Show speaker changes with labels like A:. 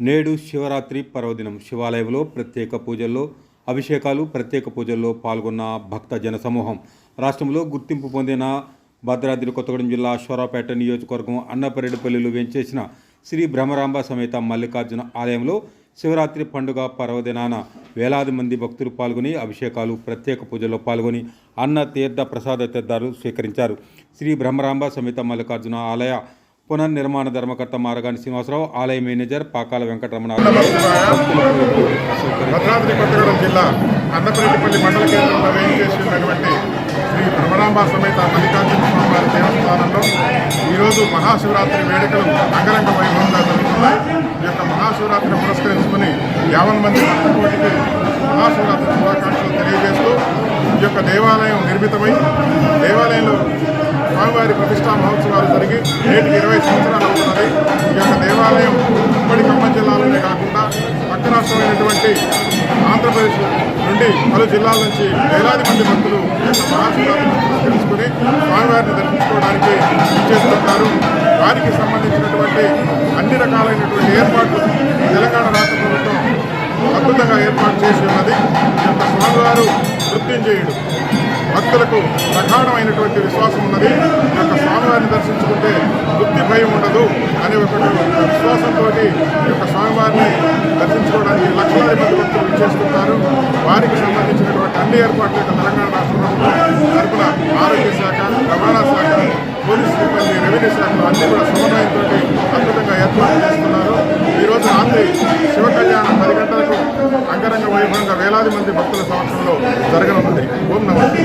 A: నేడు శివరాత్రి పర్వదినం. శివాలయంలో ప్రత్యేక పూజల్లో అభిషేకాలు ప్రత్యేక పూజల్లో పాల్గొన్న భక్త జనసమూహం. రాష్ట్రంలో గుర్తింపు పొందిన భద్రాద్రి కొత్తగూడెం జిల్లా అశ్వరాపేట నియోజకవర్గం అన్నపరెడ్డిపల్లిలో వెంచేసిన శ్రీ బ్రహ్మరాంబ సమేత మల్లికార్జున ఆలయంలో శివరాత్రి పండుగ పర్వదినాన వేలాది మంది భక్తులు పాల్గొని అభిషేకాలు ప్రత్యేక పూజల్లో పాల్గొని అన్న తీర్థ ప్రసాద తీర్థాలు స్వీకరించారు. శ్రీ బ్రహ్మరాంబ సమేత మల్లికార్జున ఆలయ పునర్నిర్మాణ ధర్మకర్త మారగాని శ్రీనివాసరావు ఆలయ మేనేజర్ పాకాల వెంకటరమణ
B: భద్రాద్రి కొత్తగూడెం జిల్లా అన్నపరెడ్డిపల్లి మండల కేంద్రంలో వేయించేసి ఉన్నటువంటి శ్రీ భ్రమరాంబ సమేత మల్లికార్జున స్వామివారి దేవస్థానంలో ఈరోజు మహాశివరాత్రి వేడుకలు అంగరంగ వైభవంగా జరుగుతున్నాయి. ఈ యొక్క మహాశివరాత్రిని పురస్కరించుకుని యావన్ మంది భక్తకోటికి మహాశివరాత్రి శుభాకాంక్షలు తెలియజేస్తూ ఈ యొక్క దేవాలయం నిర్మితమై దేవాలయం నేటికి ఇరవై సంవత్సరాలు అవుతున్నది. ఈ యొక్క దేవాలయం ఉమ్మడి ఖమ్మం జిల్లాలోనే కాకుండా పక్క రాష్ట్రమైనటువంటి ఆంధ్రప్రదేశ్ నుండి పలు జిల్లాల నుంచి వేలాది మంది భక్తులు మహాశివరాత్రి తెలుసుకుని స్వామివారిని దర్శించుకోవడానికి చేస్తుంటారు వారికి సంబంధించినటువంటి అన్ని రకాలైనటువంటి ఏర్పాట్లు తెలంగాణ రాష్ట్ర ప్రభుత్వం అద్భుతంగా ఏర్పాటు చేసి ఉన్నది. యొక్క స్వామివారు మృత్యుంజయుడు భక్తులకు ప్రధానమైనటువంటి విశ్వాసం ఉన్నది. ఈ యొక్క స్వామివారిని దర్శించుకుంటే అనే విశ్వాసంతో ఈ యొక్క స్వామివారిని దర్శించుకోవడానికి లక్షలాది మంది భక్తులు ఇచ్చేస్తున్నారు వారికి సంబంధించినటువంటి అన్ని ఏర్పాట్లు యొక్క తెలంగాణ రాష్ట్ర ప్రభుత్వం తరపున ఆరోగ్య శాఖ రవాణా శాఖ పోలీస్ సిబ్బంది రెవెన్యూ శాఖలు అన్ని కూడా సమన్వయంతో అద్భుతంగా ఏర్పాటు చేస్తున్నారు. ఈరోజు రాత్రి శివ కళ్యాణం పది గంటలకు అంగరంగ వైభవంగా వేలాది మంది భక్తుల సమక్షంలో జరగనున్నది. ఓం నమస్తే